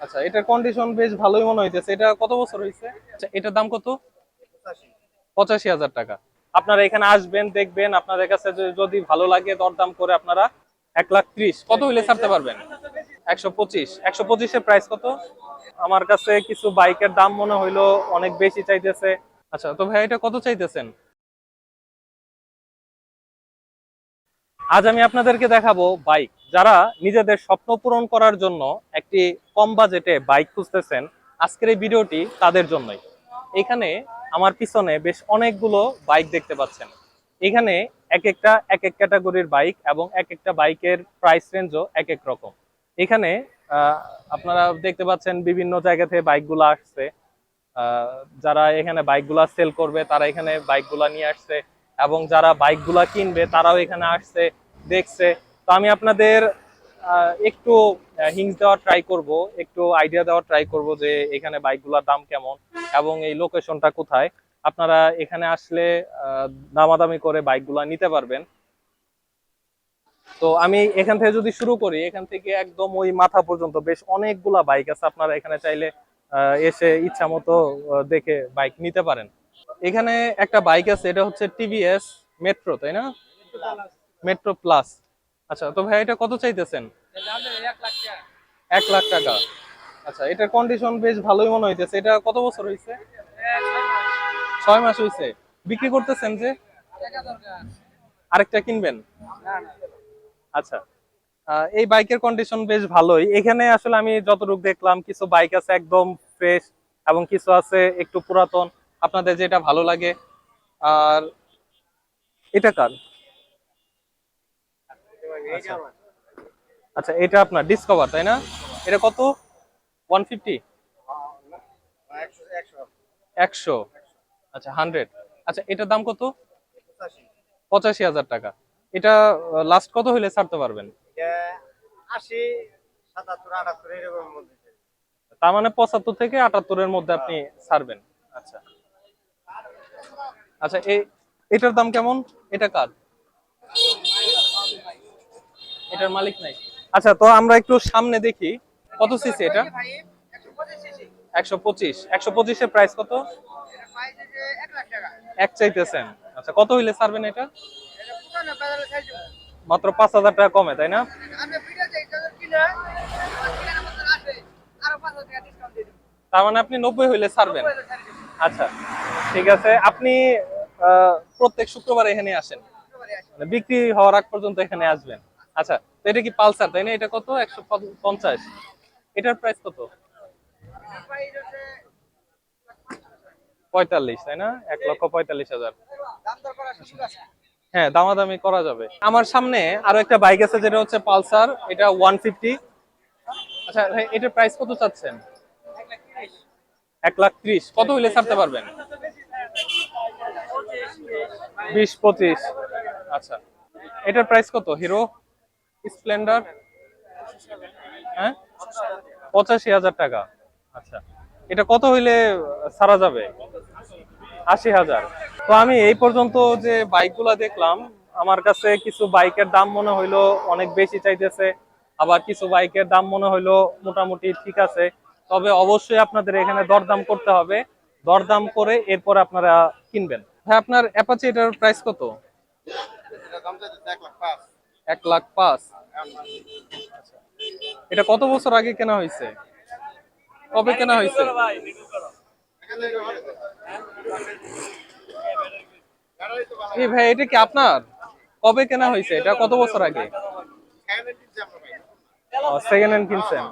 আচ্ছা এটার কন্ডিশন বেশ ভালোই মনে হইতেছে। এটা কত বছর হয়েছে আচ্ছা এটার দাম কত? পঁচাশি। হাজার টাকা। আপনারা এখানে আসবেন দেখবেন আপনাদের কাছে যদি ভালো লাগে দরদাম করে আপনারা এক লাখ ত্রিশ। কত হইলে ছাড়তে পারবেন? একশো পঁচিশ। একশো পঁচিশের প্রাইস কত? আমার কাছে কিছু বাইকের দাম মনে হইল অনেক বেশি চাইতেছে। আচ্ছা তো ভাই এটা কত চাইতেছেন? আজ আমি আপনাদেরকে দেখাবো বাইক। যারা নিজেদের স্বপ্ন পূরণ করার জন্য একটি কম বাজেটে বাইক খুঁজতেছেন, আজকের এই ভিডিওটি তাদের জন্যই। এখানে আমার পিছনে বেশ অনেকগুলো বাইক দেখতে পাচ্ছেন। এখানে এক একটা, এক এক ক্যাটাগরির বাইক এবং এক একটা বাইকের প্রাইস রেঞ্জও এক এক রকম। এখানে আপনারা দেখতে পাচ্ছেন বিভিন্ন জায়গা থেকে বাইকগুলো আসছে। যারা এখানে বাইকগুলা সেল করবে, তারা এখানে বাইকগুলা নিয়ে আসছে। এবং যারা বাইকগুলা কিনবে, তারাও এখানে আসছে, দেখছে। তো আমি আপনাদের একটু হিংস দেওয়ার ট্রাই করব, একটু আইডিয়া দেওয়ার ট্রাই করব যে এখানে বাইকগুলোর দাম কেমন এবং এই লোকেশনটা কোথায়। আপনারা এখানে আসলে দামাদামি করে বাইকগুলা নিতে পারবেন। তো আমি এখান থেকে যদি শুরু করি, এখান থেকে একদম ওই মাথা পর্যন্ত বেশ অনেকগুলা বাইক আছে। আপনারা এখানে চাইলে এসে ইচ্ছা মতো দেখে বাইক নিতে পারেন। এখানে একটা বাইক আছে, এটা হচ্ছে টিভিএস মেট্রো তাই না? মেট্রো প্লাস আচ্ছা তো ভাই, এটা কত চাইতেছেন? এক লাখ টাকা। আচ্ছা এটার কন্ডিশন বেশ ভালোই মনে হইতেছে। এটা কত বছর হয়েছে ছয় মাস হয়েছে বিক্রি করতেছেন যে? আরেকটা কিনবেন? আচ্ছা এই বাইকের কন্ডিশন বেশ ভালোই। এখানে আসলে আমি যতটুকু দেখলাম, কিছু বাইক আছে একদম ফ্রেশ এবং কিছু আছে একটু পুরাতন। আপনাদের যেটা ভালো লাগে আর এটা কার? আচ্ছা। আচ্ছা এটা আপনার ডিসকভার তাই না? এটা কত? ওয়ান ফিফটি একশো। আচ্ছা হান্ড্রেড আচ্ছা এটার দাম কত? পঁচাশি হাজার টাকা। এটা লাস্ট কত হইলে ছাড়তে পারবেন? তার মানে পঁচাত্তর থেকে আটাত্তরের মধ্যে আপনি ছাড়বেন। আচ্ছা। আচ্ছা এই এটার দাম কেমন? এটা কার? এটার মালিক নাই। আচ্ছা তো আমরা একটু সামনে দেখি। কত সিসি এটা? একশো পঁচিশ। একশো পঁচিশ পঁচিশের প্রাইস কত? এক চাইতেছেন। আচ্ছা কত হইলে ছাড়বেন এটা? মাত্র পাঁচ হাজার টাকা কমে, তাই না? তার মানে আপনি নব্বই হইলে ছাড়বেন। আচ্ছা ঠিক আছে, আপনি প্রত্যেক শুক্রবার এখানে আসেন। মানে বিক্রি হওয়ার আগ পর্যন্ত এখানে আসবেন। আচ্ছা এটা কি পালসার, তাই না? এটা কত? একশো পঞ্চাশ। এটার প্রাইস কত? পঁয়তাল্লিশ, তাই না? এক লক্ষ পঁয়তাল্লিশ হাজার। হ্যাঁ দামাদামি করা যাবে। আমার সামনে আরও একটা বাইক আছে, যেটা হচ্ছে পালসার। এটা ওয়ান ফিফটি আচ্ছা এটার প্রাইস কত চাচ্ছেন? এক লাখ ত্রিশ। কত হইলে ছাড়তে পারবেন? বিশ, পঁচিশ। আচ্ছা। এটার প্রাইস কত? হিরো স্প্লেন্ডার হ্যাঁ? পঁচাশি হাজার টাকা। আচ্ছা। এটা কত হইলে ছাড়া যাবে? আশি হাজার। তো আমি এই পর্যন্ত যে বাইকগুলা দেখলাম, আমার কাছে কিছু বাইকের দাম মনে হইল অনেক বেশি চাইতেছে। আবার কিছু বাইকের দাম মনে হইল মোটামুটি ঠিক আছে। তবে অবশ্যই আপনাদের এখানে দরদাম করতে হবে। দরদাম করে এরপর আপনারা কিনবেন। হ্যাঁ আপনার অ্যাপাচি এটার প্রাইস কত? এটা দাম চাইছে এক লাখ পাঁচ। এটা কত বছর আগে কেনা হয়েছে? কবে কেনা হয়েছে? এই ভাই এটা কি আপনার? কবে কেনা হয়েছে? এটা কত বছর আগে? সেকেন্ড হ্যান্ড কিনছেন।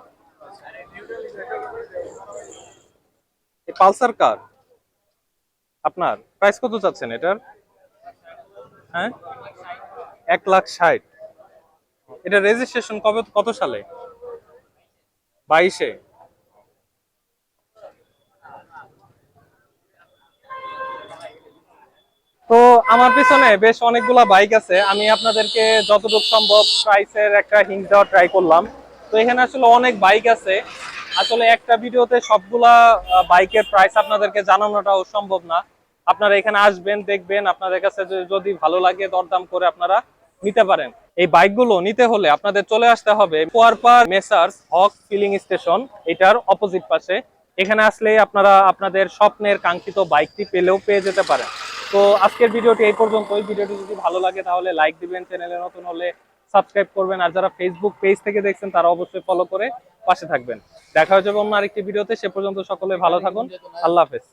এই পালসার কার? আপনার প্রাইস কত চাচ্ছেন এটার? হ্যাঁ? এক লাখ ষাট। এটা রেজিস্ট্রেশন কবে, কত সালে? বাইশে। তো আমার পিছনে বেশ অনেকগুলা বাইক আছে। আমি আপনাদেরকে যতটুকু সম্ভব প্রাইসের একটা হিংস দেওয়ার ট্রাই করলাম। তো এখানে আসলে অনেক বাইক আছে। আসলে একটা ভিডিওতে সবগুলা বাইকের প্রাইস আপনাদেরকে জানানোটাও সম্ভব না। আপনারা এখানে আসবেন, দেখবেন, আপনাদের কাছে যদি ভালো লাগে দরদাম করে আপনারা নিতে পারেন। এই বাইকগুলো নিতে হলে আপনাদের চলে আসতে হবে মেসার্স হক ফিলিং স্টেশন, এটার অপোজিট পাশে। এখানে আসলেই আপনারা আপনাদের স্বপ্নের কাঙ্ক্ষিত বাইকটি পেলেও পেয়ে যেতে পারেন। তো আজকের ভিডিওটি এই পর্যন্তই। ভিডিওটি যদি ভালো লাগে তাহলে লাইক দিবেন, চ্যানেলে নতুন হলে সাবস্ক্রাইব করবেন, আর যারা ফেসবুক পেজ থেকে দেখছেন তারা অবশ্যই ফলো করে পাশে থাকবেন। দেখা হয়ে যাবে অন্য আরেকটি ভিডিওতে। সে পর্যন্ত সকলে ভালো থাকুন। আল্লাহ হাফেজ।